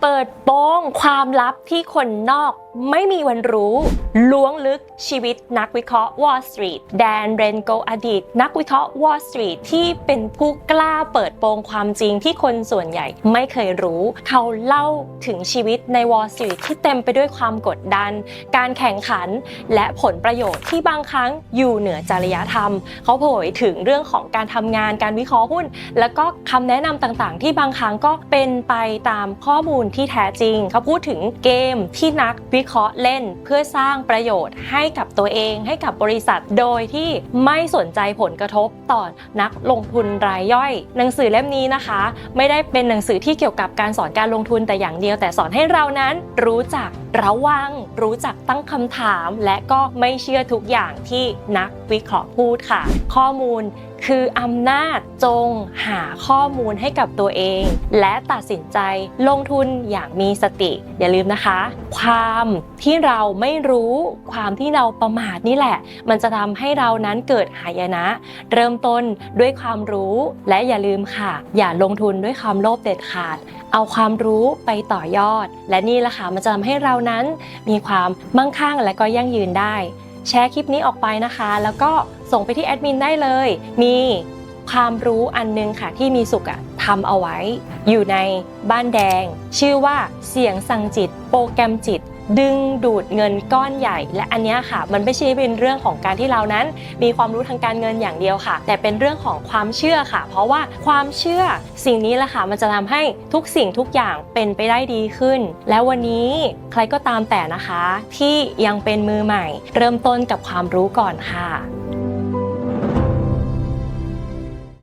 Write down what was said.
เปิดโปงความลับที่คนนอกไม่มีวันรู้ล้วงลึกชีวิตนักวิเคราะห์ Wall Street แดนเรนโกอดีต นักวิเคราะห์ Wall Street ที่เป็นผู้กล้าเปิดโปงความจริงที่คนส่วนใหญ่ไม่เคยรู้ เขาเล่าถึงชีวิตใน Wall Street ที่เต็มไปด้วยความกดดัน การแข่งขัน และผลประโยชน์ที่บางครั้งอยู่เหนือจริยธรรม เขาเผยถึงเรื่องของการทำงานการวิเคราะห์หุ้น แล้วก็คำแนะนำต่างๆ ที่บางครั้งก็เป็นไปตามข้อมูลที่แท้จริง เขาพูดถึงเกมที่นักวิิเคราะห์เล่นเพื่อสร้างประโยชน์ให้กับตัวเองให้กับบริษัท โดยที่ไม่สนใจผลกระทบต่อนักลงทุนรายย่อย หนังสือเล่มนี้นะคะ ไม่ได้เป็นหนังสือที่เกี่ยวกับการสอนการลงทุนแต่อย่างเดียว แต่สอนให้เรานั้นรู้จักระวัง รู้จักตั้งคำถาม และก็ไม่เชื่อทุกอย่างที่นักวิเคราะห์พูดค่ะ ข้อมูล คืออำนาจจงหาข้อมูลให้กับตัวเอง และตัดสินใจลงทุนอย่างมีสติ อย่าลืมนะคะ ความที่เราไม่รู้ความที่เราประมาทนี่แหละ มันจะทำให้เรานั้นเกิดหายนะ เริ่มต้นด้วยความรู้และอย่าลืมค่ะ อย่าลงทุนด้วยความโลภเด็ดขาด เอาความรู้ไปต่อยอด และนี่แหละค่ะมันจะทำให้เรานั้นมีความมั่งคั่งและก็ยั่งยืนได้ แชร์คลิปนี้ออกไปนะคะ แล้วก็ส่งไปที่แอดมินได้เลย มีความรู้อันนึงค่ะที่มีสุขอะทำเอาไว้ อยู่ในบ้านแดง ชื่อว่าเสียงสั่งจิต โปรแกรมจิต ดึงดูดเงินก้อนใหญ่ และอันนี้ค่ะ มันไม่ใช่เป็นเรื่องของการที่เรานั้น มีความรู้ทางการเงินอย่างเดียวค่ะ แต่เป็นเรื่องของความเชื่อค่ะ เพราะว่าความเชื่อสิ่งนี้แหละค่ะ มันจะทำให้ทุกสิ่งทุกอย่างเป็นไปได้ดีขึ้น แล้ววันนี้ใครก็ตามแต่นะคะ ที่ยังเป็นมือใหม่ เริ่มต้นกับความรู้ก่อนค่ะ